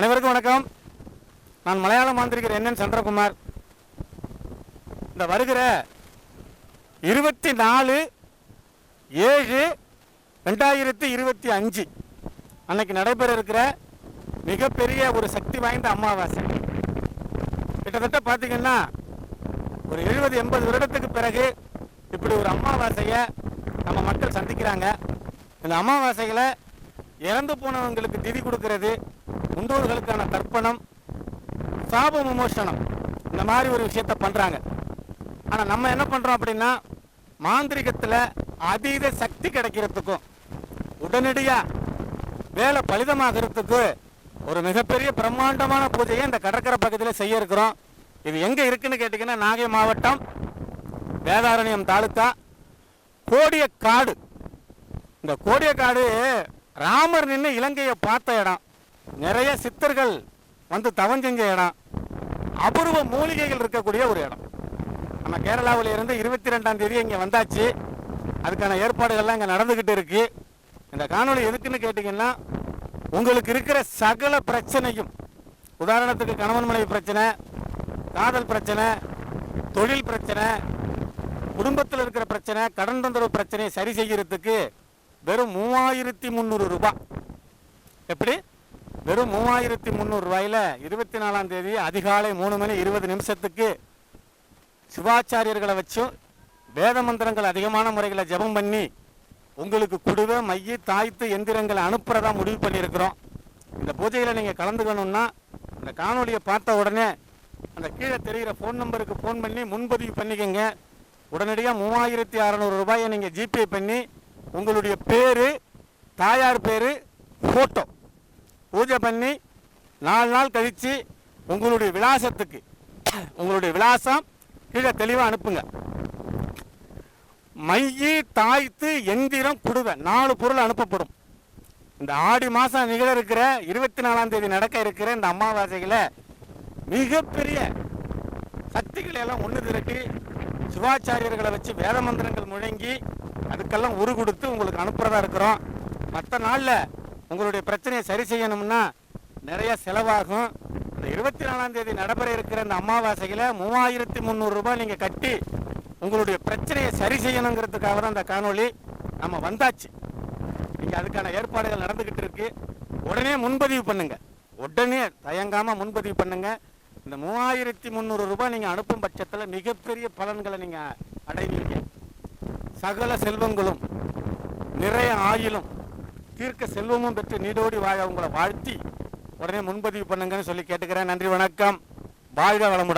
அனைவருக்கும் வணக்கம். நான் மலையாளம் மாந்திரிகர் என் சந்திரகுமார். இந்த வருகிற இருபத்தி நாலு ஏழு ரெண்டாயிரத்தி இருபத்தி அஞ்சு அன்னைக்கு நடைபெற இருக்கிற மிகப்பெரிய ஒரு சக்தி வாய்ந்த அமாவாசை. கிட்டத்தட்ட பார்த்தீங்கன்னா ஒரு எழுபது எண்பது வருடத்துக்கு பிறகு இப்படி ஒரு அமாவாசையை நம்ம மக்கள் சந்திக்கிறாங்க. இந்த அமாவாசைகளை இறந்து போனவங்களுக்கு திதி கொடுக்கறது முன்னோர்களுக்கான தர்ப்பணம் சாப விமோசனம் இந்த மாதிரி ஒரு விஷயத்த பண்ணுறாங்க ஆனால் நம்ம என்ன பண்ணுறோம் அப்படின்னா மாந்திரிகத்தில் அதீத சக்தி கிடைக்கிறதுக்கும் உடனடியாக வேலை பலிதமாகிறதுக்கு ஒரு மிகப்பெரிய பிரம்மாண்டமான பூஜையை இந்த கடற்கரை பகுதியில் செய்ய இருக்கிறோம் இது எங்கே இருக்குன்னு கேட்டிங்கன்னா நாகை மாவட்டம் வேதாரண்யம் தாலுக்கா கோடியக்காடு. இந்த கோடியக்காடு ராமர் நின்று இலங்கையை பார்த்த இடம். நிறைய சித்தர்கள் வந்து தவம் செஞ்ச இடம். அபூர்வ மூலிகைகள் இருக்கக்கூடிய ஒரு இடம். நம்ம கேரளாவில் இருந்து இருபத்தி ரெண்டாம் தேதி இங்கே வந்தாச்சு. அதுக்கான ஏற்பாடுகள்லாம் இங்கே நடந்துக்கிட்டு இருக்கு. இந்த காணொளி எதுக்குன்னு கேட்டிங்கன்னா உங்களுக்கு இருக்கிற சகல பிரச்சனையும் உதாரணத்துக்கு கணவன் மனைவி பிரச்சனை காதல் பிரச்சனை தொழில் பிரச்சனை குடும்பத்தில் இருக்கிற பிரச்சனை கடன் தொந்தரவு பிரச்சனையை சரி செய்கிறதுக்கு வெறும் மூவாயிரத்தி முந்நூறு ரூபாய். எப்படி? வெறும் மூவாயிரத்தி முந்நூறு ரூபாயில் இருபத்தி நாலாம் தேதி அதிகாலை மூணு மணி இருபது நிமிஷத்துக்கு சிவாச்சாரியர்களை வச்சும் வேத மந்திரங்கள் அதிகமான முறைகளை ஜெபம் பண்ணி உங்களுக்கு குடுவை மைய தாய்த்து எந்திரங்களை அனுப்புறதா முடிவு பண்ணியிருக்கிறோம். இந்த பூஜையில் நீங்கள் கலந்துக்கணும்னா இந்த காணொலியை பார்த்த உடனே அந்த கீழே தெரிகிற ஃபோன் நம்பருக்கு ஃபோன் பண்ணி முன்பதிவு பண்ணிக்கோங்க. உடனடியாக மூவாயிரத்தி அறநூறு ரூபாயை நீங்கள் ஜிபே பண்ணி உங்களுடைய பேர் தாயார் பேர் ஃபோட்டோ பூஜை பண்ணி நாலு நாள் கழித்து உங்களுடைய விலாசத்துக்கு உங்களுடைய விலாசம் கீழே தெளிவாக அனுப்புங்க. மையி தாய்த்து எந்திரம் குடுவை நாலு பொருள் அனுப்பப்படும். இந்த ஆடி மாதம் நிகழ இருக்கிற இருபத்தி நாலாம் தேதி நடக்க இருக்கிற இந்த அமாவாசைகளை மிகப்பெரிய சக்திகளை எல்லாம் ஒன்று திரட்டி சிவாச்சாரியர்களை வச்சு வேத மந்திரங்கள் முழங்கி அதுக்கெல்லாம் உரு கொடுத்து உங்களுக்கு அனுப்புகிறதா இருக்கிறோம். மற்ற நாளில் உங்களுடைய பிரச்சனையை சரி செய்யணும்னா நிறைய செலவாகும். இந்த இருபத்தி நாலாம் தேதி நடைபெற இருக்கிற இந்த அமாவாசையில் மூவாயிரத்தி முந்நூறு ரூபாய் நீங்கள் கட்டி உங்களுடைய பிரச்சனையை சரி செய்யணுங்கிறதுக்காக தான் இந்த காணொளி நம்ம வந்தாச்சு. இங்கே அதுக்கான ஏற்பாடுகள் நடந்துக்கிட்டு இருக்கு. உடனே முன்பதிவு பண்ணுங்க. உடனே தயங்காம முன்பதிவு பண்ணுங்க. இந்த மூவாயிரத்தி முந்நூறு ரூபாய் நீங்கள் அனுப்பும் பட்சத்தில் மிகப்பெரிய பலன்களை நீங்கள் அடைவீங்க. சகல செல்வங்களும் நிறைய ஆயிலும் தீர்க்க செல்வமும் பெற்று நீடோடி வாழ உங்களை வாழ்த்தி உடனே முன்பதிவு பண்ணுங்கன்னு சொல்லி கேட்டுக்கிறேன். நன்றி வணக்கம். வாழ்க வளமுடன்.